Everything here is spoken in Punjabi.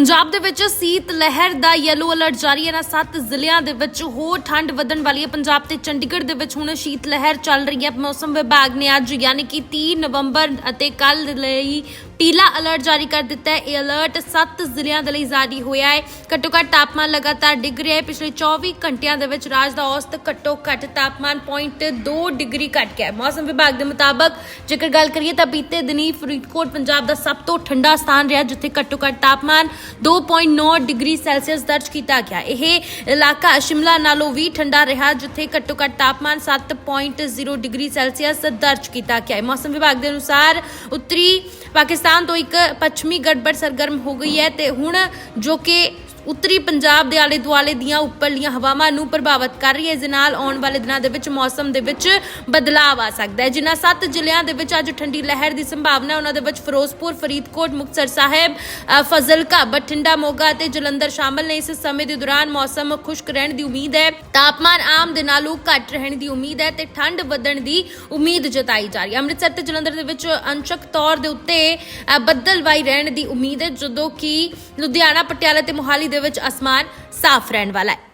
ਪੰਜਾਬ ਦੇ ਵਿੱਚ ਸੀਤ ਲਹਿਰ ਦਾ ਯੈਲੋ ਅਲਰਟ ਜਾਰੀ ਹੈ। ਨਾ ਸੱਤ ਜ਼ਿਲ੍ਹਿਆਂ ਦੇ ਵਿੱਚ ਹੋਰ ਠੰਡ ਵਧਣ ਵਾਲੀ ਹੈ। ਪੰਜਾਬ ਤੇ ਚੰਡੀਗੜ੍ਹ ਦੇ ਵਿੱਚ ਹੁਣ ਸ਼ੀਤ ਲਹਿਰ ਚੱਲ ਰਹੀ ਹੈ। ਮੌਸਮ ਵਿਭਾਗ ਨੇ ਅੱਜ ਯਾਨੀ ਕਿ 30 ਨਵੰਬਰ ਅਤੇ ਕੱਲ ਲਈ ਪੀਲਾ ਅਲਰਟ ਜਾਰੀ ਕਰ ਦਿੱਤਾ ਹੈ। ਇਹ ਅਲਰਟ ਸੱਤ ਜ਼ਿਲ੍ਹਿਆਂ ਦੇ ਲਈ ਜਾਰੀ ਹੋਇਆ ਹੈ। ਘੱਟੋ ਘੱਟ ਤਾਪਮਾਨ ਲਗਾਤਾਰ ਡਿੱਗ ਰਿਹਾ ਹੈ। ਪਿਛਲੇ 24 ਘੰਟਿਆਂ ਦੇ ਵਿੱਚ ਰਾਜ ਦਾ ਔਸਤ ਘੱਟੋ ਘੱਟ ਤਾਪਮਾਨ 0.2 ਡਿਗਰੀ ਘਟ ਗਿਆ ਹੈ। ਮੌਸਮ ਵਿਭਾਗ ਦੇ ਮੁਤਾਬਕ ਜੇਕਰ ਗੱਲ ਕਰੀਏ ਤਾਂ ਬੀਤੇ ਦਿਨੀ ਫਰੀਦਕੋਟ, ਪੰਜਾਬ ਦਾ ਸਭ ਤੋਂ ਠੰਡਾ ਸਥਾਨ ਰਿਹਾ, ਜਿੱਥੇ ਘੱਟੋ ਘੱਟ ਤਾਪਮਾਨ 2.9 ਡਿਗਰੀ ਸੈਲਸੀਅਸ ਦਰਜ ਕੀਤਾ ਗਿਆ ਇਹ ਇਲਾਕਾ ਸ਼ਿਮਲਾ ਨਾਲੋਂ ਵੀ ਠੰਡਾ ਰਿਹਾ, ਜਿੱਥੇ ਘੱਟੋ ਘੱਟ ਤਾਪਮਾਨ 7.0 ਡਿਗਰੀ ਸੈਲਸੀਅਸ ਦਰਜ ਕੀਤਾ ਗਿਆ ਹੈ। ਮੌਸਮ ਵਿਭਾਗ ਦੇ ਅਨੁਸਾਰ ਉੱਤਰੀ ਪਾਕਿਸਤਾਨ ਤੋਂ ਇੱਕ ਪੱਛਮੀ ਗੜਬੜ ਸਰਗਰਮ ਹੋ ਗਈ ਹੈ ਤੇ ਹੁਣ ਜੋ ਕਿ ਉੱਤਰੀ ਪੰਜਾਬ ਦੇ ਆਲੇ ਦੁਆਲੇ ਦੀਆਂ ਉੱਪਰਲੀਆਂ ਹਵਾਵਾਂ ਨੂੰ ਪ੍ਰਭਾਵਿਤ ਕਰ ਰਹੀ ਹੈ। ਇਸ ਦੇ ਨਾਲ ਆਉਣ ਵਾਲੇ ਦਿਨਾਂ ਦੇ ਵਿੱਚ ਮੌਸਮ ਦੇ ਵਿੱਚ ਬਦਲਾਅ ਆ ਸਕਦਾ ਹੈ। ਜਿਨ੍ਹਾਂ ਸੱਤ ਜ਼ਿਲ੍ਹਿਆਂ ਦੇ ਵਿੱਚ ਅੱਜ ਠੰਡੀ ਲਹਿਰ ਦੀ ਸੰਭਾਵਨਾ ਉਹਨਾਂ ਦੇ ਵਿੱਚ ਫਿਰੋਜ਼ਪੁਰ ਫਰੀਦਕੋਟ ਮੁਕਤਸਰ ਸਾਹਿਬ ਅ, ਫਜ਼ਲਕਾ ਬਠਿੰਡਾ ਮੋਗਾ ਅਤੇ ਜਲੰਧਰ ਸ਼ਾਮਲ ਨੇ। ਇਸ ਸਮੇਂ ਦੇ ਦੌਰਾਨ ਮੌਸਮ ਖੁਸ਼ਕ ਰਹਿਣ ਦੀ ਉਮੀਦ ਹੈ। ਤਾਪਮਾਨ ਆਮ ਦੇ ਨਾਲੋਂ ਘੱਟ ਰਹਿਣ ਦੀ ਉਮੀਦ ਹੈ ਤੇ ਠੰਡ ਵਧਣ ਦੀ ਉਮੀਦ ਜਤਾਈ ਜਾ ਰਹੀ ਹੈ। ਅੰਮ੍ਰਿਤਸਰ ਤੇ ਜਲੰਧਰ ਦੇ ਵਿੱਚ ਅੰਸ਼ਕ ਤੌਰ ਦੇ ਉੱਤੇ ਬੱਦਲਵਾਈ ਰਹਿਣ ਦੀ ਉਮੀਦ ਹੈ। ਜਦੋਂ ਕਿ ਲੁਧਿਆਣਾ ਪਟਿਆਲਾ ਤੇ ਮੋਹਾਲੀ ਦੇ ਵਿੱਚ ਅਸਮਾਨ ਸਾਫ਼ ਰਹਿਣ ਵਾਲਾ ਹੈ।